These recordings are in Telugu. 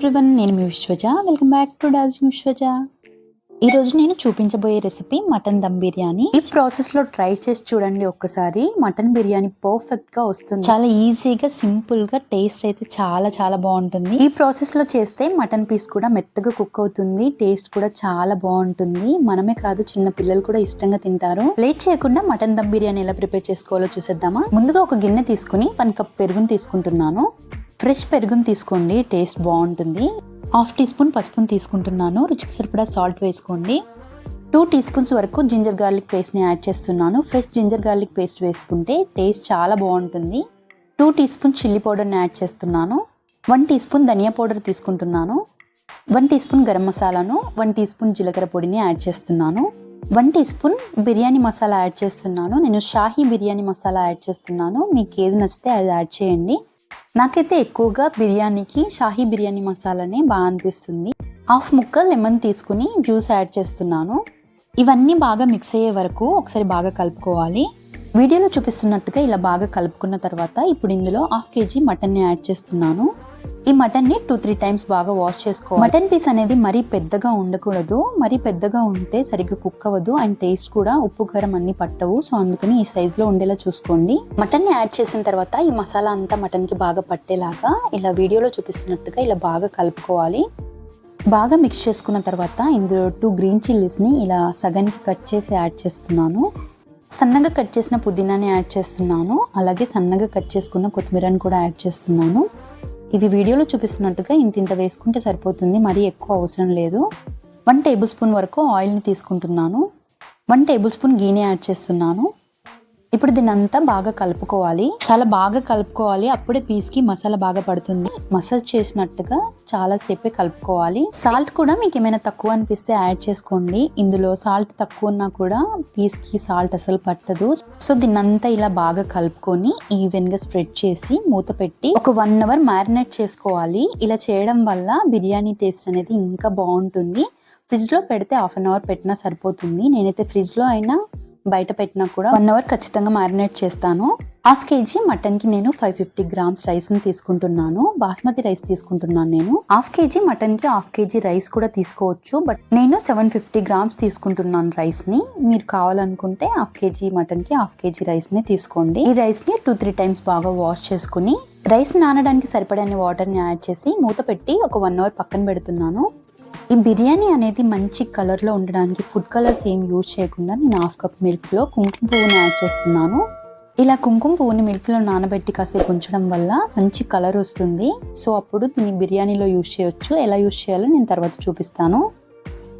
ఎవ్రీవన్ నేను మీ Vishwaja. Welcome back to డాజింగ్ Vishwaja. ఈ రోజు నేను చూపించబోయే రెసిపీ మటన్ దమ్ బిర్యానీ. ఈ ప్రాసెస్లో ట్రై చేసి చూడండి ఒక్కసారి. మటన్ బిర్యానీ పర్ఫెక్ట్గా వస్తుంది. చాలా ఈజీగా సింపుల్గా టేస్ట్ అయితే చాలా చాలా బాగుంటుంది. ఈ ప్రాసెస్లో చేస్తే మటన్ పీస్ కూడా మెత్తగా కుక్ అవుతుంది. టేస్ట్ కూడా చాలా బాగుంటుంది. మనమే కాదు చిన్న పిల్లలు కూడా ఇష్టంగా తింటారు. లేట్ చేయకుండా మటన్ దమ్ బిర్యానీ ఎలా ప్రిపేర్ చేసుకోవాలో చూసేద్దామా? ముందుగా ఒక గిన్నె తీసుకుని వన్ కప్ పెరుగుని తీసుకుంటున్నాను. ఫ్రెష్ పెరుగును తీసుకోండి టేస్ట్ బాగుంటుంది. హాఫ్ టీ స్పూన్ పసుపును తీసుకుంటున్నాను రుచికి సరిపడా సాల్ట్ వేసుకోండి. టూ టీ స్పూన్స్ వరకు జింజర్ గార్లిక్ పేస్ట్ని యాడ్ చేస్తున్నాను. ఫ్రెష్ జింజర్ గార్లిక్ పేస్ట్ వేసుకుంటే టేస్ట్ చాలా బాగుంటుంది. టూ టీ స్పూన్ చిల్లీ పౌడర్ని యాడ్ చేస్తున్నాను. వన్ టీ స్పూన్ ధనియా పౌడర్ తీసుకుంటున్నాను. వన్ టీ స్పూన్ గరం మసాలాను వన్ టీ స్పూన్ జీలకర్ర పొడిని యాడ్ చేస్తున్నాను. One teaspoon biryani masala add చేస్తున్నాను. నేను షాహీ బిర్యానీ మసాలా యాడ్ చేస్తున్నాను. మీకు ఏది నచ్చితే అది యాడ్ చేయండి. నాకైతే ఎక్కువగా బిర్యానీకి షాహీ బిర్యానీ మసాలానే బాగా అనిపిస్తుంది. హాఫ్ ముక్క లెమన్ తీసుకుని జ్యూస్ యాడ్ చేస్తున్నాను. ఇవన్నీ బాగా మిక్స్ అయ్యే వరకు ఒకసారి బాగా కలుపుకోవాలి. వీడియోలో చూపిస్తున్నట్టుగా ఇలా బాగా కలుపుకున్న తర్వాత ఇప్పుడు ఇందులో హాఫ్ కేజీ మటన్ని యాడ్ చేస్తున్నాను. ఈ మటన్ని టూ త్రీ టైమ్స్ బాగా వాష్ చేసుకోవాలి. మటన్ పీస్ అనేది మరీ పెద్దగా ఉండకూడదు. మరీ పెద్దగా ఉంటే సరిగ్గా కుక్ అవ్వదు అండ్ టేస్ట్ కూడా ఉప్పు కారం అన్ని పట్టవు. సో అందుకని ఈ సైజ్లో ఉండేలా చూసుకోండి. మటన్ని యాడ్ చేసిన తర్వాత ఈ మసాలా అంతా మటన్కి బాగా పట్టేలాగా ఇలా వీడియోలో చూపిస్తున్నట్టుగా ఇలా బాగా కలుపుకోవాలి. బాగా మిక్స్ చేసుకున్న తర్వాత ఇందులో టూ గ్రీన్ చిల్లీస్ని ఇలా సగానికి కట్ చేసి యాడ్ చేస్తున్నాను. సన్నగా కట్ చేసిన పుదీనాని యాడ్ చేస్తున్నాను. అలాగే సన్నగా కట్ చేసుకున్న కొత్తిమీరని కూడా యాడ్ చేస్తున్నాను. ఇవి వీడియోలో చూపిస్తున్నట్టుగా ఇంత ఇంత వేసుకుంటే సరిపోతుంది మరీ ఎక్కువ అవసరం లేదు. వన్ టేబుల్ స్పూన్ వరకు ఆయిల్ని తీసుకుంటున్నాను. వన్ టేబుల్ స్పూన్ గీని యాడ్ చేస్తున్నాను. ఇప్పుడు దీని అంతా బాగా కలుపుకోవాలి. చాలా బాగా కలుపుకోవాలి. అప్పుడే పీస్కి మసాలా బాగా పడుతుంది. మసాజ్ చేసినట్టుగా చాలా సేపే కలుపుకోవాలి. సాల్ట్ కూడా మీకు ఏమైనా తక్కువ అనిపిస్తే యాడ్ చేసుకోండి. ఇందులో సాల్ట్ తక్కువ ఉన్నా కూడా పీస్కి సాల్ట్ అసలు పట్టదు. సో దీన్నంతా ఇలా బాగా కలుపుకొని ఈవెన్గా స్ప్రెడ్ చేసి మూత పెట్టి ఒక వన్ అవర్ మ్యారినేట్ చేసుకోవాలి. ఇలా చేయడం వల్ల బిర్యానీ టేస్ట్ అనేది ఇంకా బాగుంటుంది. ఫ్రిడ్జ్లో పెడితే హాఫ్ అన్ అవర్ పెట్టినా సరిపోతుంది. నేనైతే ఫ్రిడ్జ్లో అయినా బయట పెట్టినా కూడా వన్ అవర్ ఖచ్చితంగా మ్యారినేట్ చేస్తాను. హాఫ్ కేజీ మటన్కి నేను ఫైవ్ ఫిఫ్టీ గ్రామ్స్ రైస్ని తీసుకుంటున్నాను. బాస్మతి రైస్ తీసుకుంటున్నాను నేను. హాఫ్ కేజీ మటన్కి హాఫ్ కేజీ రైస్ కూడా తీసుకోవచ్చు. బట్ నేను సెవెన్ ఫిఫ్టీ గ్రామ్స్ తీసుకుంటున్నాను రైస్ని. మీరు కావాలనుకుంటే హాఫ్ కేజీ మటన్కి హాఫ్ కేజీ రైస్ని తీసుకోండి. ఈ రైస్ని టూ త్రీ టైమ్స్ బాగా వాష్ చేసుకుని రైస్ నానడానికి సరిపడని వాటర్ని యాడ్ చేసి మూత పెట్టి ఒక వన్ అవర్ పక్కన పెడుతున్నాను. ఈ బిర్యానీ అనేది మంచి కలర్లో ఉండడానికి ఫుడ్ కలర్స్ ఏం యూజ్ చేయకుండా నేను హాఫ్ కప్ మిల్క్లో కుంకుమ పువ్వుని యాడ్ చేస్తున్నాను. ఇలా కుంకుమ పువ్వుని మిల్క్లో నానబెట్టి కాసేపు ఉంచడం వల్ల మంచి కలర్ వస్తుంది. సో అప్పుడు దీన్ని బిర్యానీలో యూజ్ చేయొచ్చు. ఎలా యూజ్ చేయాలో నేను తర్వాత చూపిస్తాను.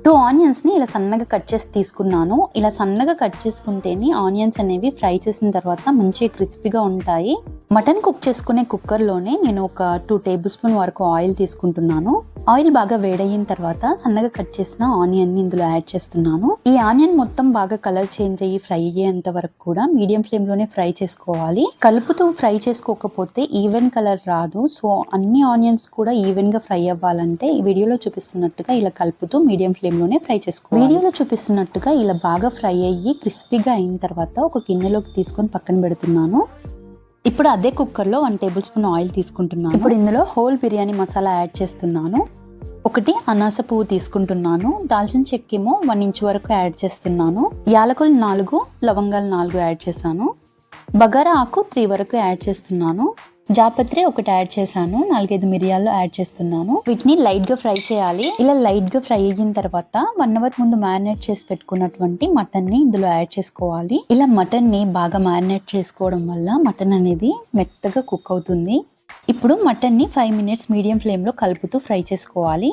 టూ ఆనియన్స్ని ఇలా సన్నగా కట్ చేసి తీసుకున్నాను. ఇలా సన్నగా కట్ చేసుకుంటేనే ఆనియన్స్ అనేవి ఫ్రై చేసిన తర్వాత మంచి క్రిస్పీగా ఉంటాయి. మటన్ కుక్ చేసుకునే కుక్కర్లోనే నేను ఒక టూ టేబుల్ స్పూన్ వరకు ఆయిల్ తీసుకుంటున్నాను. ఆయిల్ బాగా వేడయిన తర్వాత సన్నగా కట్ చేసిన ఆనియన్ని ఇందులో యాడ్ చేస్తున్నాను. ఈ ఆనియన్ మొత్తం బాగా కలర్ చేంజ్ అయ్యి ఫ్రై అయ్యేంత వరకు కూడా మీడియం ఫ్లేమ్లోనే ఫ్రై చేసుకోవాలి. కలుపుతూ ఫ్రై చేసుకోకపోతే ఈవెన్ కలర్ రాదు. సో అన్ని ఆనియన్స్ కూడా ఈవెన్గా ఫ్రై అవ్వాలంటే ఈ వీడియోలో చూపిస్తున్నట్టుగా ఇలా కలుపుతూ మీడియం ఫ్లేమ్లోనే ఫ్రై చేసుకోవాలి. వీడియోలో చూపిస్తున్నట్టుగా ఇలా బాగా ఫ్రై అయ్యి క్రిస్పీగా అయిన తర్వాత ఒక గిన్నెలోకి తీసుకొని పక్కన పెడుతున్నాను. ఇప్పుడు అదే కుక్కర్లో వన్ టేబుల్ స్పూన్ ఆయిల్ తీసుకుంటున్నాను. ఇప్పుడు ఇందులో హోల్ బిర్యానీ మసాలా యాడ్ చేస్తున్నాను. ఒకటి అనాస పువ్వు తీసుకుంటున్నాను. దాల్చిన చెక్కేమో వన్ ఇంచ్ వరకు యాడ్ చేస్తున్నాను. యాలకులు నాలుగు లవంగాలు నాలుగు యాడ్ చేశాను. బగారా ఆకు త్రీ వరకు యాడ్ చేస్తున్నాను. జాపత్రి ఒకటి యాడ్ చేశాను. నాలుగైదు మిరియాలు యాడ్ చేస్తున్నాను. వీటిని లైట్గా ఫ్రై చేయాలి. ఇలా లైట్గా ఫ్రై అయిన తర్వాత వన్ అవర్ ముందు మ్యారినేట్ చేసి పెట్టుకున్నటువంటి మటన్ని ఇందులో యాడ్ చేసుకోవాలి. ఇలా మటన్ని బాగా మ్యారినేట్ చేసుకోవడం వల్ల మటన్ అనేది మెత్తగా కుక్ అవుతుంది. ఇప్పుడు మటన్ని ఫైవ్ మినిట్స్ మీడియం ఫ్లేమ్లో కలుపుతూ ఫ్రై చేసుకోవాలి.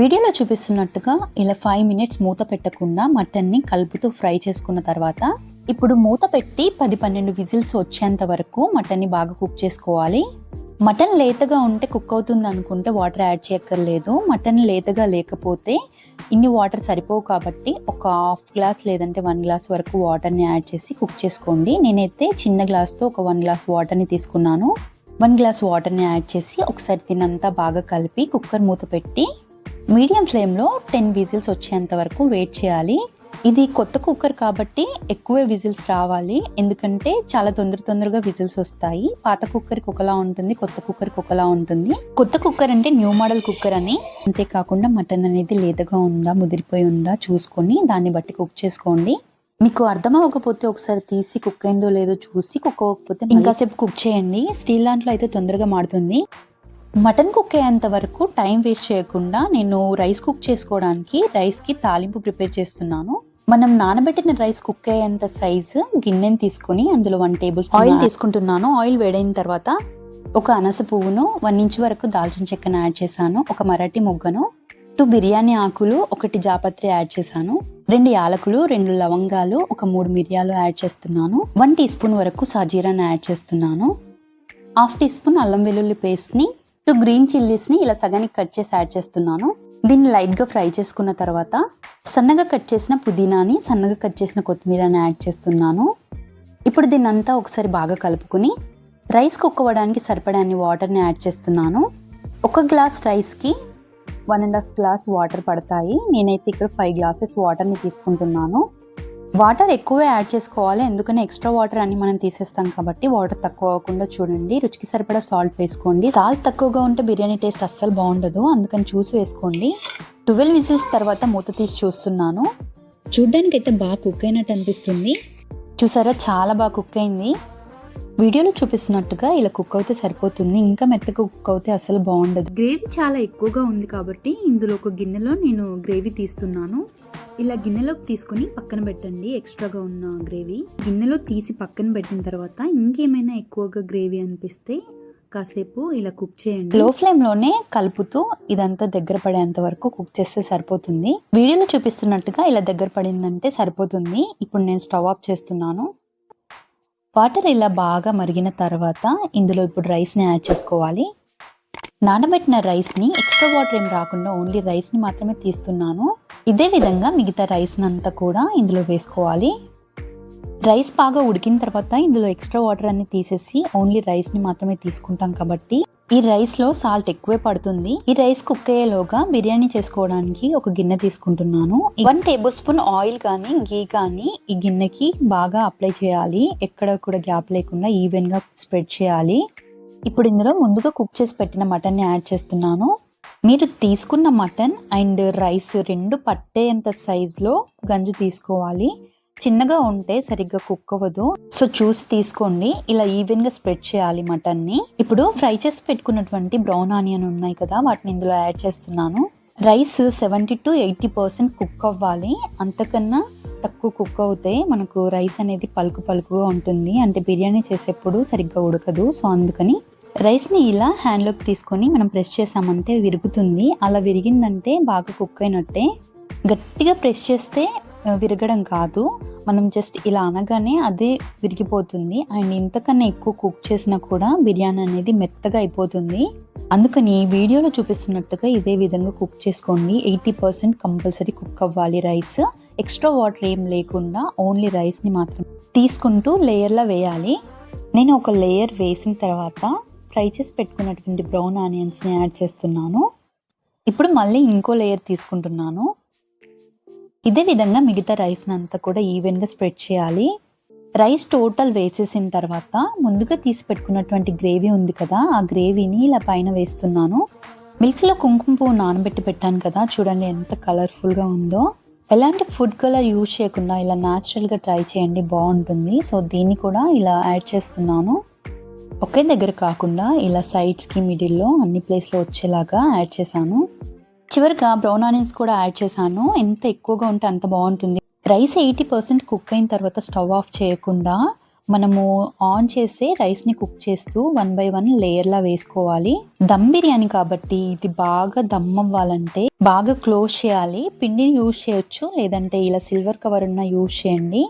వీడియోలో చూపిస్తున్నట్టుగా ఇలా ఫైవ్ మినిట్స్ మూత పెట్టకుండా మటన్ని కలుపుతూ ఫ్రై చేసుకున్న తర్వాత ఇప్పుడు మూత పెట్టి పది పన్నెండు విజిల్స్ వచ్చేంత వరకు మటన్ని బాగా కుక్ చేసుకోవాలి. మటన్ లేతగా ఉంటే కుక్ అవుతుంది అనుకుంటే వాటర్ యాడ్ చేయక్కర్లేదు. మటన్ లేతగా లేకపోతే ఇన్ని వాటర్ సరిపోవు కాబట్టి ఒక హాఫ్ గ్లాస్ లేదంటే వన్ గ్లాస్ వరకు వాటర్ని యాడ్ చేసి కుక్ చేసుకోండి. నేనైతే చిన్న గ్లాస్తో ఒక వన్ గ్లాస్ వాటర్ని తీసుకున్నాను. వన్ గ్లాస్ వాటర్ని యాడ్ చేసి ఒకసారి తినంతా బాగా కలిపి కుక్కర్ మూత పెట్టి మీడియం ఫ్లేమ్లో టెన్ విజిల్స్ వచ్చేంత వరకు వెయిట్ చేయాలి. ఇది కొత్త కుక్కర్ కాబట్టి ఎక్కువ విజిల్స్ రావాలి. ఎందుకంటే చాలా తొందర తొందరగా విజిల్స్ వస్తాయి. పాత కుక్కర్కి ఒకలా ఉంటుంది కొత్త కుక్కర్కి ఒకలా ఉంటుంది. కొత్త కుక్కర్ అంటే న్యూ మోడల్ కుక్కర్ అని. అంతేకాకుండా మటన్ అనేది లేతగా ఉందా ముదిరిపోయి ఉందా చూసుకొని దాన్ని బట్టి కుక్ చేసుకోండి. మీకు అర్థం అవ్వకపోతే ఒకసారి తీసి కుక్ అయిందో లేదో చూసి కుక్ అవ్వకపోతే ఇంకాసేపు కుక్ చేయండి. స్టీల్ దాంట్లో అయితే తొందరగా మాడుతుంది. మటన్ కుక్ అయ్యేంత వరకు టైం వేస్ట్ చేయకుండా నేను రైస్ కుక్ చేసుకోవడానికి రైస్కి తాలింపు ప్రిపేర్ చేస్తున్నాను. మనం నానబెట్టిన రైస్ కుక్ అయ్యేంత సైజు గిన్నెని తీసుకొని అందులో వన్ టేబుల్ స్పూన్ ఆయిల్ తీసుకుంటున్నాను. ఆయిల్ వేడైన తర్వాత ఒక అనస పువ్వును వన్ ఇంచ్ వరకు దాల్చిన చెక్కను యాడ్ చేశాను. ఒక మరాఠీ మొగ్గను టూ బిర్యానీ ఆకులు ఒకటి జాపత్రి యాడ్ చేశాను. రెండు యాలకులు రెండు లవంగాలు ఒక మూడు మిరియాలు యాడ్ చేస్తున్నాను. వన్ టీ స్పూన్ వరకు సాజీరాని యాడ్ చేస్తున్నాను. హాఫ్ టీ స్పూన్ అల్లం వెల్లుల్లి పేస్ట్ని టూ గ్రీన్ చిల్లీస్ని ఇలా సగానికి కట్ చేసి యాడ్ చేస్తున్నాను. దీన్ని లైట్గా ఫ్రై చేసుకున్న తర్వాత సన్నగా కట్ చేసిన పుదీనాని సన్నగా కట్ చేసిన కొత్తిమీరని యాడ్ చేస్తున్నాను. ఇప్పుడు దీన్ని అంతా ఒకసారి బాగా కలుపుకుని రైస్ కుక్కవడానికి సరిపడాన్ని వాటర్ని యాడ్ చేస్తున్నాను. ఒక గ్లాస్ రైస్కి one and half glass water పడతాయి. నేనైతే ఇక్కడ ఫైవ్ గ్లాసెస్ వాటర్ని తీసుకుంటున్నాను. వాటర్ ఎక్కువే యాడ్ చేసుకోవాలి. ఎందుకంటే ఎక్స్ట్రా వాటర్ అన్ని మనం తీసేస్తాం కాబట్టి వాటర్ తక్కువ అవ్వకుండా చూడండి. రుచికి సరిపడా సాల్ట్ వేసుకోండి. సాల్ట్ తక్కువగా ఉంటే బిర్యానీ టేస్ట్ అస్సలు బాగుండదు. అందుకని చూసి వేసుకోండి. ట్వెల్వ్ విజిల్స్ తర్వాత మూత తీసి చూస్తున్నాను. చూడ్డానికి అయితే బాగా కుక్ అయినట్టు అనిపిస్తుంది. చూసారా? చాలా బాగా కుక్ అయింది. వీడియోలో చూపిస్తున్నట్టుగా ఇలా కుక్ అయితే సరిపోతుంది. ఇంకా మెత్తగా కుక్ అవుతే అసలు బాగుండదు. గ్రేవీ చాలా ఎక్కువగా ఉంది కాబట్టి ఇందులో ఒక గిన్నెలో నేను గ్రేవీ తీస్తున్నాను. ఇలా గిన్నెలోకి తీసుకొని పక్కన పెట్టండి ఎక్స్ట్రాగా ఉన్న గ్రేవీ. గిన్నెలో తీసి పక్కన పెట్టిన తర్వాత ఇంకేమైనా ఎక్కువగా గ్రేవీ అనిపిస్తే కాసేపు ఇలా కుక్ చేయండి. లో ఫ్లేమ్లోనే కలుపుతూ ఇదంతా దగ్గర పడేంత వరకు కుక్ చేస్తే సరిపోతుంది. వీడియోలో చూపిస్తున్నట్టుగా ఇలా దగ్గర పడిందంటే సరిపోతుంది. ఇప్పుడు నేను స్టవ్ ఆఫ్ చేస్తున్నాను. వాటర్ ఇలా బాగా మరిగిన తర్వాత ఇందులో ఇప్పుడు రైస్ని యాడ్ చేసుకోవాలి. నానబెట్టిన రైస్ని ఎక్స్ట్రా వాటర్ ఏం రాకుండా ఓన్లీ రైస్ని మాత్రమే తీస్తున్నాను. ఇదే విధంగా మిగతా రైస్ని అంతా కూడా ఇందులో వేసుకోవాలి. రైస్ బాగా ఉడికిన తర్వాత ఇందులో ఎక్స్ట్రా వాటర్ అన్ని తీసేసి ఓన్లీ రైస్ని మాత్రమే తీసుకుంటాం కాబట్టి ఈ రైస్లో సాల్ట్ ఎక్కువే పడుతుంది. ఈ రైస్ కుక్ అయ్యేలోగా బిర్యానీ చేసుకోవడానికి ఒక గిన్నె తీసుకుంటున్నాను. వన్ టేబుల్ స్పూన్ ఆయిల్ కానీ గీ కానీ ఈ గిన్నెకి బాగా అప్లై చేయాలి. ఎక్కడ కూడా గ్యాప్ లేకుండా ఈవెన్గా స్ప్రెడ్ చేయాలి. ఇప్పుడు ఇందులో ముందుగా కుక్ చేసి పెట్టిన మటన్ని యాడ్ చేస్తున్నాను. మీరు తీసుకున్న మటన్ అండ్ రైస్ రెండు పట్టేంత సైజులో గంజు తీసుకోవాలి. చిన్నగా ఉంటే సరిగ్గా కుక్ అవ్వదు సో చూసి తీసుకోండి. ఇలా ఈవెన్గా స్ప్రెడ్ చేయాలి మటన్ని ఇప్పుడు ఫ్రై చేసి పెట్టుకున్నటువంటి బ్రౌన్ ఆనియన్ ఉన్నాయి కదా వాటిని ఇందులో యాడ్ చేస్తున్నాను. Rice seventy to eighty percent cook అవ్వాలి. అంతకన్నా తక్కువ కుక్ అవుతే మనకు రైస్ అనేది పలుకు పలుకుగా ఉంటుంది. అంటే బిర్యానీ చేసేప్పుడు సరిగ్గా ఉడకదు. సో అందుకని రైస్ని ఇలా హ్యాండ్లోకి తీసుకొని మనం ప్రెస్ చేసామంటే విరుగుతుంది. అలా విరిగిందంటే బాగా కుక్ అయినట్టే. గట్టిగా ప్రెస్ చేస్తే విరగడం కాదు. మనం జస్ట్ ఇలా అనగానే అదే విరిగిపోతుంది. అండ్ ఇంతకన్నా ఎక్కువ కుక్ చేసినా కూడా బిర్యానీ అనేది మెత్తగా అయిపోతుంది. అందుకని వీడియోలో చూపిస్తున్నట్టుగా ఇదే విధంగా కుక్ చేసుకోండి. ఎయిటీ పర్సెంట్ కంపల్సరీ కుక్ అవ్వాలి రైస్ ఎక్స్ట్రా వాటర్ ఏం లేకుండా ఓన్లీ రైస్ని మాత్రం తీసుకుంటూ లేయర్లా వేయాలి. నేను ఒక లేయర్ వేసిన తర్వాత ఫ్రై చేసి పెట్టుకున్నటువంటి బ్రౌన్ ఆనియన్స్ని యాడ్ చేస్తున్నాను. ఇప్పుడు మళ్ళీ ఇంకో లేయర్ తీసుకుంటున్నాను. ఇదే విధంగా మిగతా రైస్ని అంతా కూడా ఈవెన్గా స్ప్రెడ్ చేయాలి. రైస్ టోటల్ వేసేసిన తర్వాత ముందుగా తీసి పెట్టుకున్నటువంటి గ్రేవీ ఉంది కదా ఆ గ్రేవీని ఇలా పైన వేస్తున్నాను. మిల్క్లో కుంకుమ పువ్వు నానబెట్టి పెట్టాను కదా చూడండి ఎంత కలర్ఫుల్గా ఉందో. ఎలాంటి ఫుడ్ కలర్ యూజ్ చేయకుండా ఇలా న్యాచురల్గా ట్రై చేయండి బాగుంటుంది. సో దీన్ని కూడా ఇలా యాడ్ చేస్తున్నాను. ఒకే దగ్గర కాకుండా ఇలా సైడ్స్కి మిడిల్లో అన్ని ప్లేస్లో వచ్చేలాగా యాడ్ చేశాను. చివరిగా బ్రౌన్ ఆనియన్స్ కూడా యాడ్ చేశాను. ఎంత ఎక్కువగా ఉంటే అంత బాగుంటుంది. రైస్ ఎయిటీ పర్సెంట్ కుక్ అయిన తర్వాత స్టవ్ ఆఫ్ చేయకుండా మనము ఆన్ చేసే రైస్ని కుక్ చేస్తూ వన్ బై వన్ లేయర్లా వేసుకోవాలి. దమ్ బిర్యానీ కాబట్టి ఇది బాగా దమ్ అవ్వాలంటే బాగా క్లోజ్ చేయాలి. పిండిని యూజ్ చేయొచ్చు. లేదంటే ఇలా సిల్వర్ కవర్ ఉన్న యూజ్ చేయండి.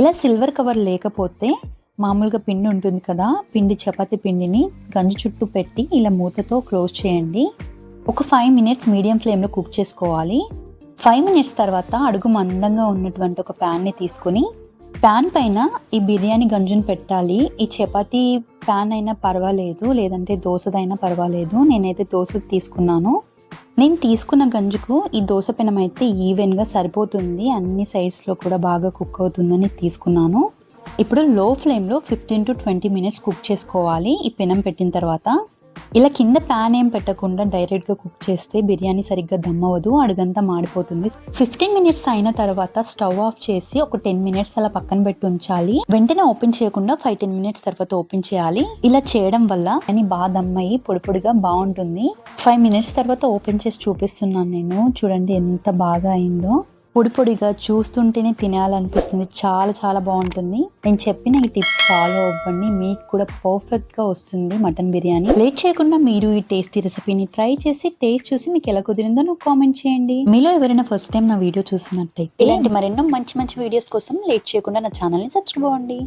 ఇలా సిల్వర్ కవర్ లేకపోతే మామూలుగా పిండి ఉంటుంది కదా పిండి చపాతి పిండిని గంజు చుట్టూ పెట్టి ఇలా మూతతో క్లోజ్ చేయండి. ఒక ఫైవ్ మినిట్స్ మీడియం ఫ్లేమ్లో కుక్ చేసుకోవాలి. ఫైవ్ మినిట్స్ తర్వాత అడుగు మందంగా ఉన్నటువంటి ఒక ప్యాన్ని తీసుకొని ప్యాన్ పైన ఈ బిర్యానీ గంజుని పెట్టాలి. ఈ చపాతీ ప్యాన్ అయినా పర్వాలేదు లేదంటే దోశదైనా పర్వాలేదు. నేనైతే దోశ తీసుకున్నాను. నేను తీసుకున్న గంజుకు ఈ దోశ పెనం అయితే ఈవెన్గా సరిపోతుంది. అన్ని సైడ్స్లో కూడా బాగా కుక్ అవుతుందని తీసుకున్నాను. ఇప్పుడు లో ఫ్లేమ్లో fifteen to twenty minutes cook చేసుకోవాలి. ఈ పెనం పెట్టిన తర్వాత ఇలా కింద ప్యాన్ ఏం పెట్టకుండా డైరెక్ట్గా కుక్ చేస్తే బిర్యానీ సరిగ్గా దమ్ అవ్వదు అడుగంతా మాడిపోతుంది. ఫిఫ్టీన్ మినిట్స్ అయిన తర్వాత స్టవ్ ఆఫ్ చేసి ఒక టెన్ మినిట్స్ అలా పక్కన పెట్టి ఉంచాలి. వెంటనే ఓపెన్ చేయకుండా ఫైవ్ టెన్ మినిట్స్ తర్వాత ఓపెన్ చేయాలి. ఇలా చేయడం వల్ల అని బాగా దమ్ పొడి పొడిగా బాగుంటుంది. ఫైవ్ మినిట్స్ తర్వాత ఓపెన్ చేసి చూపిస్తున్నాను నేను. చూడండి ఎంత బాగా అయిందో. పొడి పొడిగా చూస్తుంటేనే తినాలనిపిస్తుంది. చాలా చాలా బాగుంటుంది. నేను చెప్పిన ఈ టిప్స్ ఫాలో అవ్వండి. మీకు కూడా పర్ఫెక్ట్గా వస్తుంది మటన్ బిర్యానీ. లేట్ చేయకుండా మీరు ఈ టేస్టీ రెసిపీని ట్రై చేసి టేస్ట్ చూసి మీకు ఎలా కుదిరిందో నాకు కామెంట్ చేయండి. మీలో ఎవరైనా ఫస్ట్ టైం నా వీడియో చూసినట్టయితే ఇలాంటి మరెన్నో మంచి మంచి వీడియోస్ కోసం లేట్ చేయకుండా నా ఛానల్ని సబ్స్క్రైబ్ అవ్వండి.